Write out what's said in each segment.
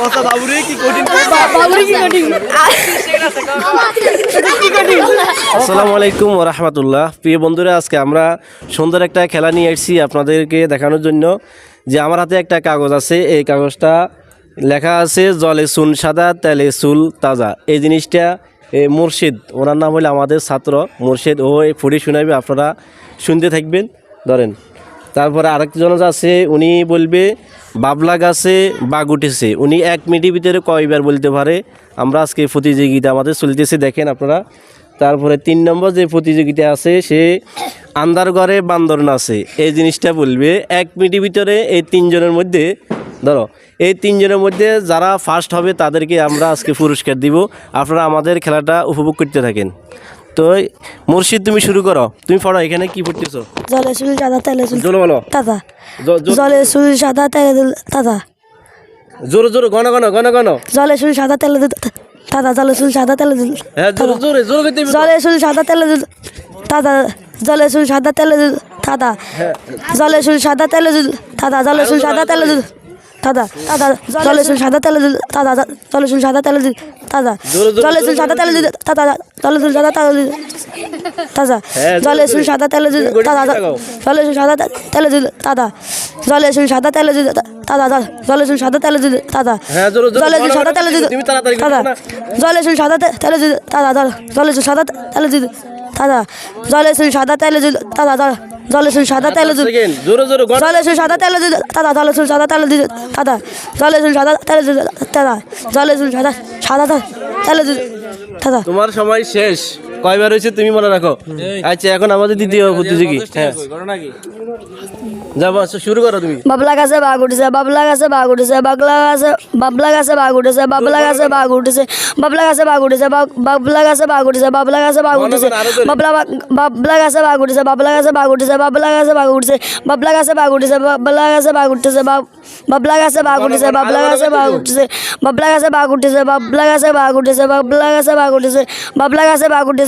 কথা বাবুরে কি কঠিন বাবুরি কি কঠিন? আসসালামু আলাইকুম রহমতুল্লাহ। প্রিয় বন্ধুরা আজকে আমরা সুন্দর একটা খেলা নিয়ে এসেছি আপনাদেরকে দেখানোর জন্য। যে আমার হাতে একটা কাগজ আছে এই কাগজটা লেখা আছে জলে চুন সাদা তেলে চুল তাজা। এই জিনিসটা এ, মুর্শিদ ওনার নাম হলো আমাদের ছাত্র মুর্শিদ। ও এই ফুড়ি শুনাইবে আপনারা শুনতে থাকবেন। ধরেন। তারপরে আরেকজন আছে, উনি বলবে, বাবলা গাছে বাঘ উঠেছে। উনি এক মিনিটের ভিতরে কয়বার বলতে পারে, আমরা আজকে প্রতিযোগিতা আমাদের চলতেছে। দেখেন আপনারা। তারপরে তিন নম্বর যে প্রতিযোগিতা আছে, সে আন্দার ঘরে বান্দর নাচে এই জিনিসটা বলবে, এক মিনিটের ভিতরে এই তিনজনের মধ্যে, ধরো, এই তিনজনের মধ্যে যারা ফার্স্ট হবে, তাদেরকে আমরা আজকে পুরস্কার দিব। আপনারা আমাদের খেলাটা উপভোগ করতে থাকেন। তো মুর্শিদ তুমি শুরু করো। তুমি পড়ো এখানে কি পড়তেছো? জলে চুল সাদা তেলে চুল জোরে বলো। জো- জলে চুল সাদা তেলে তাজা। জোরে জোরে ঘন ঘন ঘন ঘন। জলে চুল সাদা তেলে তাজা। জলে চুল সাদা তেলে হ্যাঁ জোরে জোরে জোরে করতে জলে চুল সাদা তেলে তাজা। জলে চুল সাদা তেলে চুল তাজা। জলে চুল সাদা তেলে তাজা। জলে চুল সাদা তেলে চুল তাজা তাজা জলে সাদা তেলে চুল জলে চুল সাদা তেলে চুল জলে চুল সাদা তেলে চুল জলে চুল সাদা তেলে চুল হ্যাঁ, জলে চুল জোরে। সাদা তেলে চুল। জলে চুল সাদা তেলে চুল তাজা জলে সাদা তেলে চুল জলে চুল সাদা তেলে চুল হ্যাঁ। জলে চুল ঘন সাদা তেলে চুল। জলে চুল সাদা তেলে চুল তাজা জল সাদা তেলে চুল তাজা জলে সাদা তেলে চুল জলেসুন সাদা আচ্ছা, তেল জোরে জলেসুন সাদা তেল দাদা জলেসুন সাদা তেল দাদা। জলেসুন সাদা তেল দাদা। জলেসুন সাদা সাদা তেল দাদা। তোমার সময় শেষ। কয়বার হয়েছে তুমি মনে রাখো আচ্ছা এখন আমাদের দ্বিতীয় প্রতিযোগী হ্যাঁ যাব আচ্ছা, শুরু করো তুমি বাবলা গাছে বাঘ উঠেছে বাবলা গাছে বাঘ উঠেছে বাবলা গাছে বাবলা গাছে বাঘ উঠেছে বাবলা গাছে বাঘ উঠেছে বাবলা গাছে বাঘ উঠেছে বাব- বাবলা গাছে বাঘ উঠেছে বাবলা গাছে বাঘ উঠেছে। বাবলা বাঘ- বাবলা গাছে বাঘ উঠেছে বাবলা গাছে বাঘ উঠেছে বাবলা গাছে বাঘ উঠেছে বাবলা গাছে বাঘ উঠেছে বাবলা গাছে বাঘ উঠেছে বাব- বাবলা গাছে বাঘ উঠেছে বাবলা গাছে বাঘ উঠেছে বাবলা গাছে বাঘ উঠেছে বাবলা গাছে বাঘ উঠেছে বাবলা গাছে বাঘ উঠেছে বাবলা গাছে বাঘ উঠেছে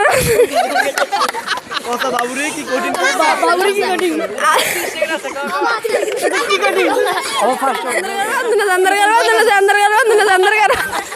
बाबूरे की कोटिंग बाबूरे की कोटिंग की कोटिंग అందరు కలవద్దు అందరు కలవద్దు అందరు కలవద్దు